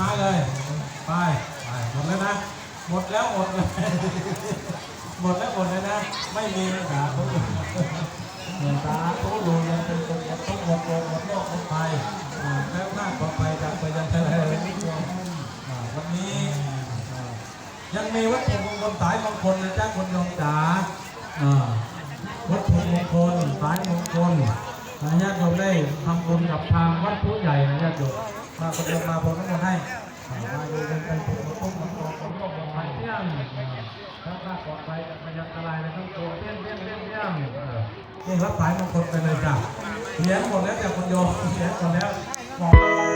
ท้ายเลย ไปไปหมดแล้วนะ หมดแล้วหมดเลยหมดแล้วหมดเลยนะ ไม่มีสาธุเหมือนตาทุดูยังเป็นคนหมดทุกข์หมดโลกหมดโลกหมดภัยอ่าแล้วหน้าปลอดภัยจากไปยังทะเลนิยมอ่าวันนี้ยังมีวัตถุมงคลสายมงคลนะจ๊ะคุณโยมจ๋าอ่าวัตถุมงคลสายมงคลนะญาติโยมได้ทำบุญกับทางวัดผู้ใหญ่นะญาติโยม มาคนเดียวมาผมทั้งมาให้มาอยู่เป็นเป็นผู้มาตุ้มมาตองมาโลกมาภัยเที่ยงถ้าข้าปลอดภัยจากพยันตรายในทั้งตัวเที่ยงเที่ยงเที่ยงเที่ยงเนี่รับสายมงคลไปเลยจ้ะเลี้ยงหมดแล้วจากคนโยมเลี้ยงหมดแล้ว